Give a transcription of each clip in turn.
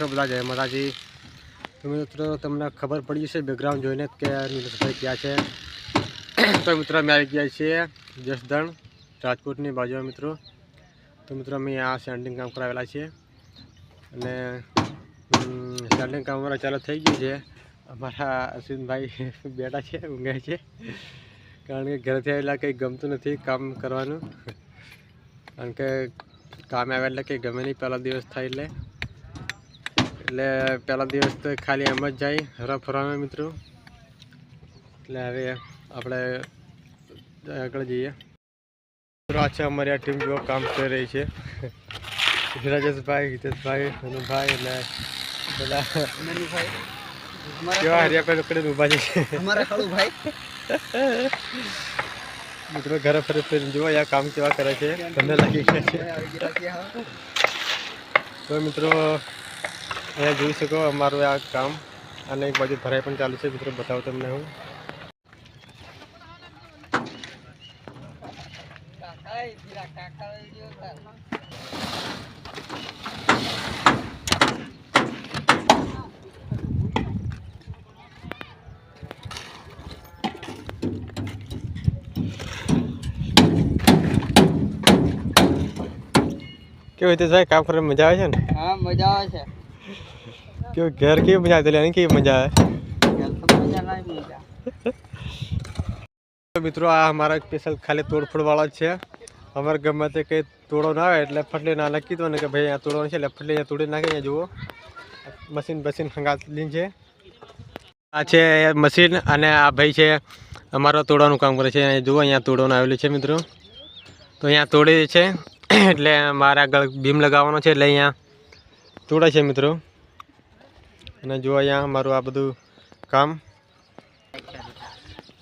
છો બધા? જય માતાજી. તો મિત્રો, તમને ખબર પડી જશે બેકગ્રાઉન્ડ જોઈને કે નીલેશભાઈ ક્યાં છે. તો મિત્રો, અમે આવી ગયા છીએ જસદણ, રાજકોટની બાજુમાં મિત્રો. તો મિત્રો, અમે આ સેન્ડિંગ કામ કરાવેલા છીએ. અને સેન્ડિંગ કામ અમારા ચાલુ થઈ ગયું છે. અમારા અશ્વિનભાઈ બેઠા છે, ઊંઘે છે. કારણ કે ઘરેથી આવેલા, કંઈ ગમતું નથી કામ કરવાનું. કારણ કે કામે આવે એટલે કંઈ ગમે નહીં, પહેલા દિવસ થાય એટલે. એટલે પહેલા દિવસ તો ખાલી એમ જ જાય હરા ફરવામાં મિત્રો. એટલે હવે આપણે આગળ જઈએ. મિત્રો આ છે અમારી આ ટીમ જો કામ કરી રહી છે. રાજેશભાઈ હિતેશભાઈ અનુભાઈ અને બધા. કેવા હરિયા પર પકડીને ઊભા છે. મિત્રો ઘરે ફરી ફરીને જુઓ આ કામ કેવા કરે છે. તમને લાગી ગયા છે. તો મિત્રો અહીંયા જોઈ શકો અમારું આ કામ અને એક બાજુ ભરાઈ પણ ચાલુ છે. મિત્રો, બતાવું તમને હું. કેવું સાહેબ કામ કરવાની મજા આવે છે ને? હા, મજા આવે છે. કેવું घर મજા આવે ઘેર તો મજા નહીં મજા તો મિત્રો આ અમારા સ્પેશિયલ ખાલી તોડફોડ વાળો છે અમારે ગમે તે કંઈ તોડો ના આવે એટલે ફટલી ના લખી દો ને કે ભાઈ આ તોડવાનું છે, એટલે ફટલી અહીંયા તોડી નાખે, અહીંયા જુઓ. મશીન બસીન હંગાતલી છે આ છે મશીન, અને આ ભાઈ છે અમારો તોડવાનું કામ કરે છે. અહીંયા જુઓ, અહીંયા તોડવાનું આવેલું છે મિત્રો. તો અહીંયા તોડી છે, એટલે મારે આગળ બીમ લગાવવાનો છે, એટલે અહીંયા તોડે છે મિત્રો. અને જો અહીંયા અમારું આ બધું કામ.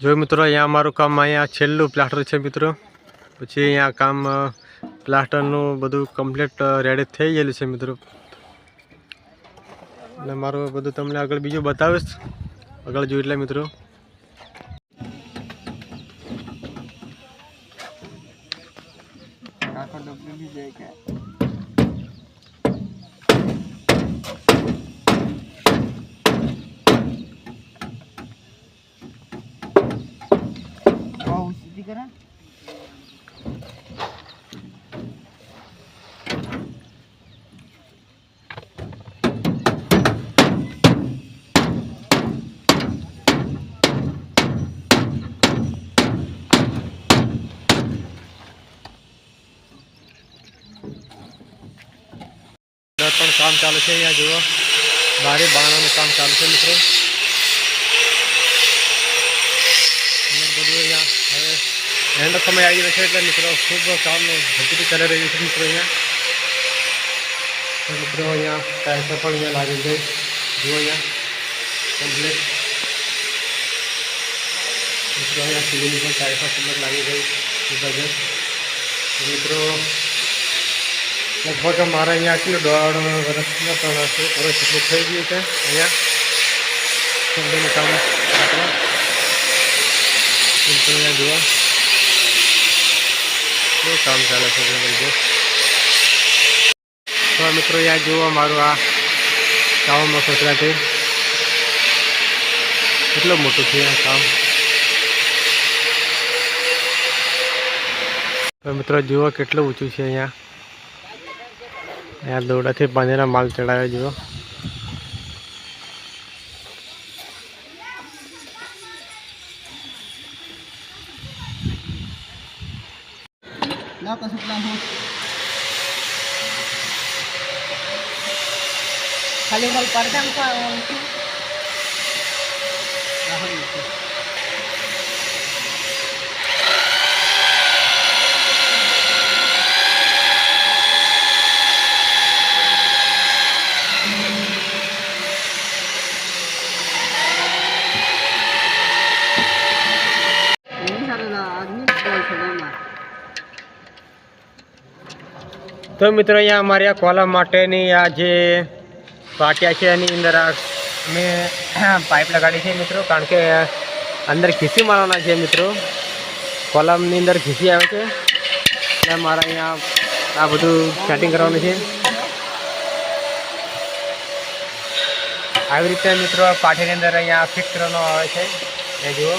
જો મિત્રો અહીંયા અમારું કામ અહીંયા છેલ્લું પ્લાસ્ટર છે મિત્રો. પછી અહીંયા કામ પ્લાસ્ટરનું બધું કમ્પ્લીટ રેડી થઈ ગયેલું છે મિત્રો. એટલે મારું બધું તમને આગળ બીજું બતાવીશ. આગળ જોયું એટલે મિત્રો. જાય કે? અંદર પણ કામ ચાલુ છે અહીંયા જુઓ. ભારે બાણાનું કામ ચાલુ છે મિત્રો અને બધું અહીંયા હવે એન્ડ સમય આવી ગયો છે એટલે મિત્રો ખૂબ કામ ઝડપથી ચાલી રહ્યું છે મિત્રો અહીંયા. મિત્રો અહીંયા ટાઈસો પણ અહીંયા લાગી ગઈ. જુઓ અહીંયા. કમ્પ્લીટ મિત્રો અહીંયા સીડીની પણ ટાઈસો કમ્પ્લીટ લાગી ગઈ. જબરજસ્ત મિત્રો, લગભગ મારે અહીંયા કેટલું દોઢ વર્ષના ત્રણ વર્ષ જેટલું થઈ ગયું છે અહીંયા. કંપનીનું કામ મિત્રો અહીંયા જુઓ. કેવું કામ ચાલે છે તો મિત્રો યાદ જુઓ મારું આ કામમાં છે. કેટલું મોટું છે આ કામ તો મિત્રો, જુઓ કેટલું ઊંચું છે અહીંયા. અહીંયા દોડાથી બાંધેલા માલ ચડાવ્યો જુઓ. ના કશું પ્લાન હું ખાલી ખાલી પડદા મૂકવાનું છે રાહુલ છે નહીં સારું આદમી બોલ છે એમાં તો મિત્રો, અહીંયા અમારી આ કોલમ માટેની આ જે પાટિયા છે, એની અંદર આ અમે પાઇપ લગાડી છે મિત્રો, કારણ કે અંદર ખીસી મારવાના છે મિત્રો. કોલમની અંદર ખીસી આવે છે. એટલે મારે અહીંયા આ બધું સેટિંગ કરવાનું છે. આવી રીતે મિત્રો પાટીની અંદર અહીંયા ફિટ કરવાનો આવે છે. એ જુઓ.